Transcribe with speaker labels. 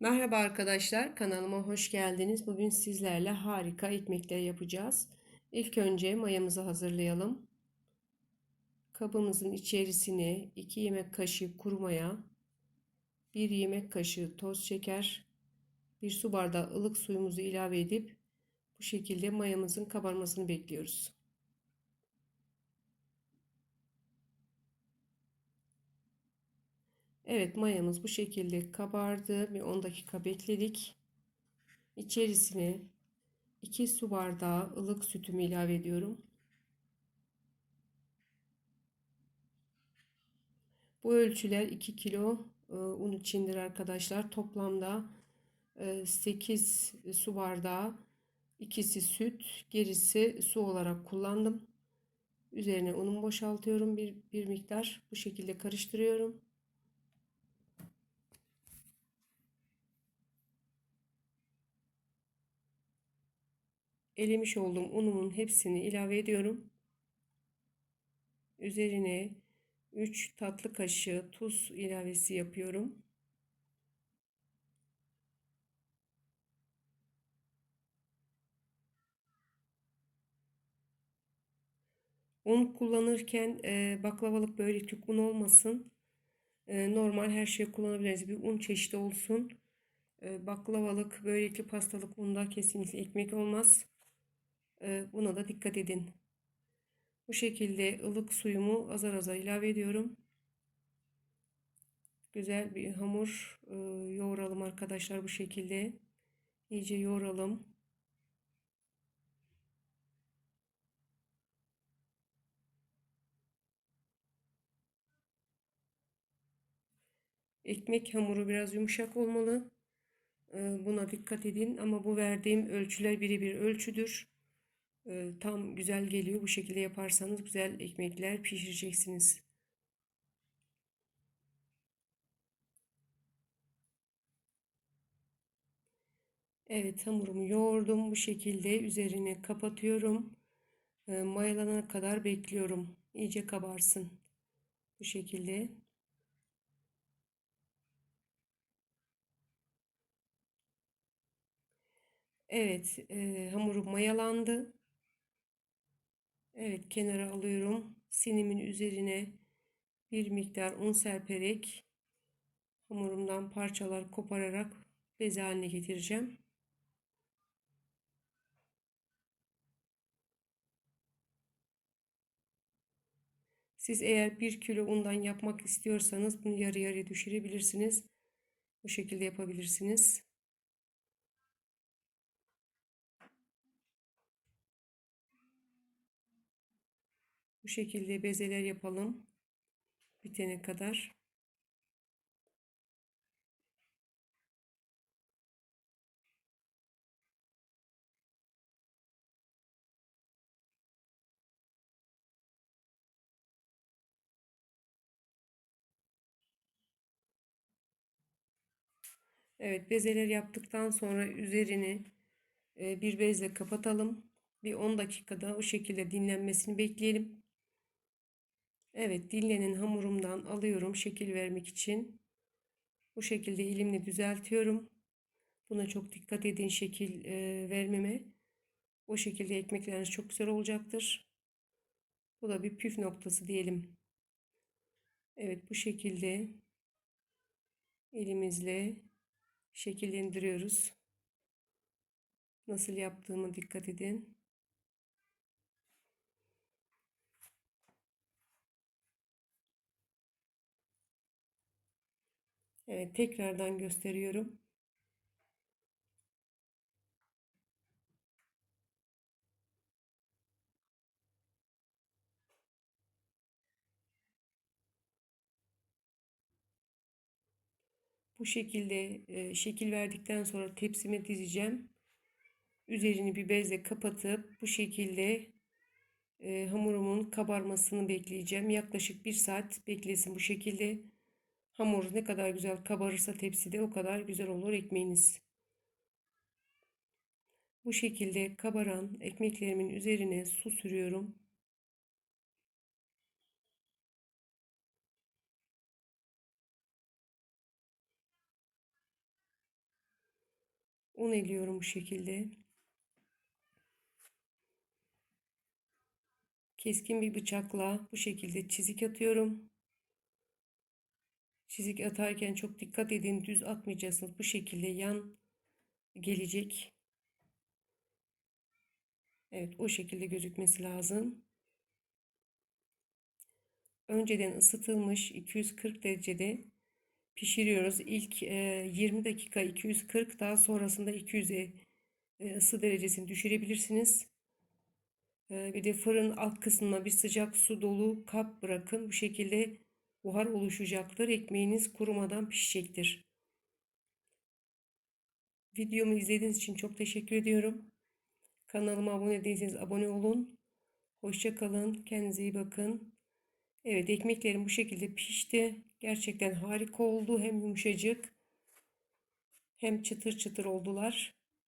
Speaker 1: Merhaba arkadaşlar, kanalıma hoş geldiniz. Bugün sizlerle harika ekmekler yapacağız. İlk önce mayamızı hazırlayalım. Kabımızın içerisine 2 yemek kaşığı kuru maya, 1 yemek kaşığı toz şeker, 1 su bardağı ılık suyumuzu ilave edip bu şekilde mayamızın kabarmasını bekliyoruz. Evet mayamız bu şekilde kabardı. Bir 10 dakika bekledik. İçerisine 2 su bardağı ılık sütümü ilave ediyorum. Bu ölçüler 2 kilo e, un içindir arkadaşlar. Toplamda 8 e, su bardağı ikisi süt gerisi su olarak kullandım. Üzerine unumu boşaltıyorum bir, bir miktar. Bu şekilde karıştırıyorum. Elemiş olduğum unumun hepsini ilave ediyorum. Üzerine 3 tatlı kaşığı tuz ilavesi yapıyorum. Un kullanırken e, baklavalık böreklik un olmasın. E, normal her şey kullanabiliriz. Bir un çeşidi olsun. E, baklavalık, börekli, pastalık unda kesinlikle ekmek olmaz. Buna da dikkat edin. Bu şekilde ılık suyumu azar azar ilave ediyorum. Güzel bir hamur yoğuralım arkadaşlar bu şekilde. İyice yoğuralım. Ekmek hamuru biraz yumuşak olmalı. Buna dikkat edin ama bu verdiğim ölçüler birebir ölçüdür tam güzel geliyor. Bu şekilde yaparsanız güzel ekmekler pişireceksiniz. Evet hamurumu yoğurdum. Bu şekilde üzerine kapatıyorum. Mayalana kadar bekliyorum. İyice kabarsın. Bu şekilde. Evet, e, hamurum mayalandı. Evet kenara alıyorum. Sinimin üzerine bir miktar un serperek hamurumdan parçalar kopararak beze haline getireceğim. Siz eğer bir kilo undan yapmak istiyorsanız bunu yarı yarıya düşürebilirsiniz. Bu şekilde yapabilirsiniz. Bu şekilde bezeler yapalım. Bitene kadar. Evet bezeler yaptıktan sonra üzerini e, bir bezle kapatalım. Bir 10 dakikada o şekilde dinlenmesini bekleyelim. Evet dinlenen hamurumdan alıyorum şekil vermek için. Bu şekilde elimle düzeltiyorum. Buna çok dikkat edin şekil e, vermeme. O şekilde ekmekleriniz çok güzel olacaktır. Bu da bir püf noktası diyelim. Evet bu şekilde elimizle şekillendiriyoruz. Nasıl yaptığımı dikkat edin. Evet tekrardan gösteriyorum. Bu şekilde e, şekil verdikten sonra tepsime dizeceğim. Üzerini bir bezle kapatıp bu şekilde e, hamurumun kabarmasını bekleyeceğim. Yaklaşık bir saat beklesin bu şekilde. Hamur ne kadar güzel kabarırsa tepside o kadar güzel olur ekmeğiniz. Bu şekilde kabaran ekmeklerimin üzerine su sürüyorum. Un eliyorum bu şekilde. Keskin bir bıçakla bu şekilde çizik atıyorum. Çizik atarken çok dikkat edin. Düz atmayacaksınız. Bu şekilde yan gelecek. Evet o şekilde gözükmesi lazım. Önceden ısıtılmış 240 derecede pişiriyoruz. İlk 20 dakika 240 daha sonrasında 200'e ısı derecesini düşürebilirsiniz. Bir de fırın alt kısmına bir sıcak su dolu kap bırakın. Bu şekilde buhar oluşacaktır. Ekmeğiniz kurumadan pişecektir. Videomu izlediğiniz için çok teşekkür ediyorum. Kanalıma abone değilseniz abone olun. Hoşça kalın. Kendinize iyi bakın. Evet ekmeklerim bu şekilde pişti. Gerçekten harika oldu. Hem yumuşacık hem çıtır çıtır oldular.